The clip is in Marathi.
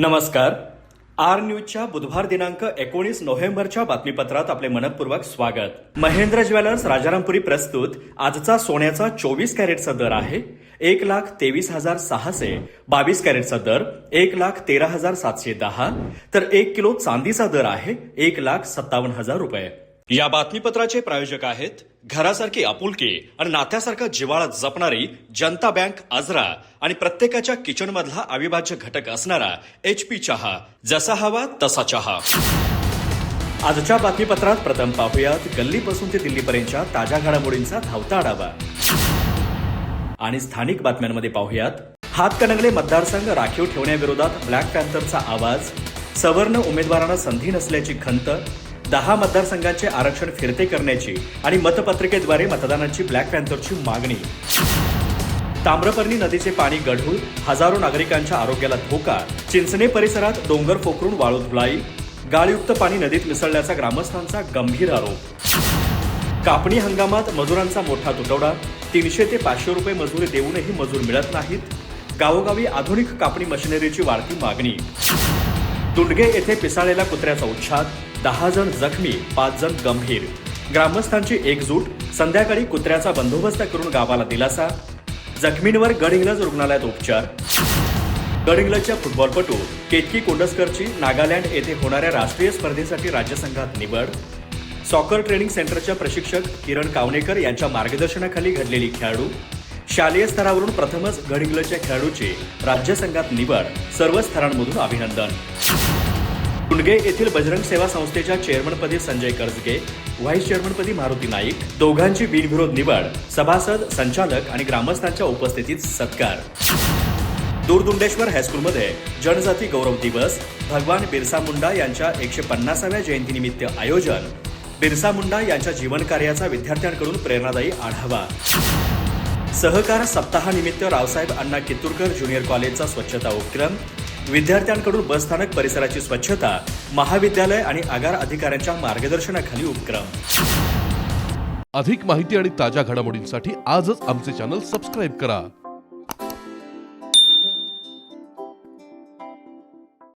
नमस्कार. आर न्यूजच्या बुधवार दिनांक एकोणीस नोव्हेंबरच्या बातमीपत्रात आपले मनपूर्वक स्वागत. महेंद्र ज्वेलर्स राजारामपुरी प्रस्तुत. आजचा सोन्याचा चोवीस कॅरेटचा दर आहे. एक लाख तेवीस हजार सहाशे बावीस कॅरेटचा दर एक लाख तेरा हजार सातशे दहा. तर एक किलो चांदीचा दर आहे एक लाख सत्तावन्न हजार रुपये. या बातमीपत्राचे प्रायोजक आहेत घरासारखी आपुलकी आणि नात्यासारखा जिव्हाळा जपणारी जनता बँक आजरा आणि प्रत्येकाच्या किचन मधला अविभाज्य घटक असणारा एच पी चहा. जसा हवा तसा चहा. आजच्या बातमीपत्रात प्रथम पाहूयात. गल्लीपासून ते दिल्लीपर्यंतच्या ताज्या घडामोडींचा धावता आढावा. आणि स्थानिक बातम्यांमध्ये पाहूयात. हातकणंगले मतदारसंघ राखीव ठेवण्याविरोधात ब्लॅक पॅन्थरचा आवाज. सवर्ण उमेदवारांना संधी नसल्याची खंत. दहा मतदारसंघांचे आरक्षण फिरते करण्याची आणि मतपत्रिकेद्वारे मतदानाची ब्लॅक पॅन्थरची मागणी. ताम्रपर्णी नदीचे पाणी गढूळ हजारो नागरिकांच्या आरोग्याला धोका चिंचणे परिसरात डोंगर फोकरून वाळू धुलाई गाळयुक्त पाणी नदीत मिसळल्याचा ग्रामस्थांचा गंभीर आरोप. कापणी हंगामात मजुरांचा मोठा तुटवडा तीनशे ते पाचशे रुपये मजुरी देऊनही मजूर मिळत नाहीत गावोगावी आधुनिक कापणी मशिनरीची वाढती मागणी. दुंडगे येथे पिसाळलेला कुत्र्याचा उच्छाद दहा जण जखमी पाच जण गंभीर. ग्रामस्थांची एकजूट संध्याकाळी कुत्र्याचा बंदोबस्त करून गावाला दिलासा. जखमींवर गडहिंग्लज रुग्णालयात उपचार. गडहिंग्लजच्या फुटबॉलपटू केतकी कोंडस्करची नागालँड येथे होणाऱ्या राष्ट्रीय स्पर्धेसाठी राज्यसंघात निवड. सॉकर ट्रेनिंग सेंटरच्या प्रशिक्षक किरण कावणेकर यांच्या मार्गदर्शनाखाली घडलेली खेळाडू. शालेय स्तरावरून प्रथमच गडहिंग्लजच्या खेळाडूची राज्यसंघात निवड. सर्व स्तरांमधून अभिनंदन. कुंडगे येथील बजरंग सेवा संस्थेच्या चेअरमनपदी संजय कर्जगे व्हाईस चेअरमनपदी मारुती नाईक दोघांची बिनविरोध निवड सभासद संचालक आणि ग्रामस्थांच्या उपस्थितीत सत्कार. दूरदुंडेश्वर हायस्कूलमध्ये जनजाती गौरव दिवस भगवान बिरसा मुंडा यांच्या एकशे पन्नासाव्या जयंतीनिमित्त आयोजन बिरसा मुंडा यांच्या जीवनकार्याचा विद्यार्थ्यांकडून प्रेरणादायी आढावा. सहकार सप्ताहानिमित्त रावसाहेब अण्णा कित्तूरकर ज्युनियर कॉलेजचा स्वच्छता उपक्रम विद्यार्थ्यांकडून बसस्थानक परिसराची स्वच्छता महाविद्यालय आणि आगार अधिकाऱ्यांच्या मार्गदर्शनाखाली उपक्रम. अधिक माहिती आणि ताज्या घडामोडींसाठी आजच आमचे चॅनल सबस्क्राईब करा.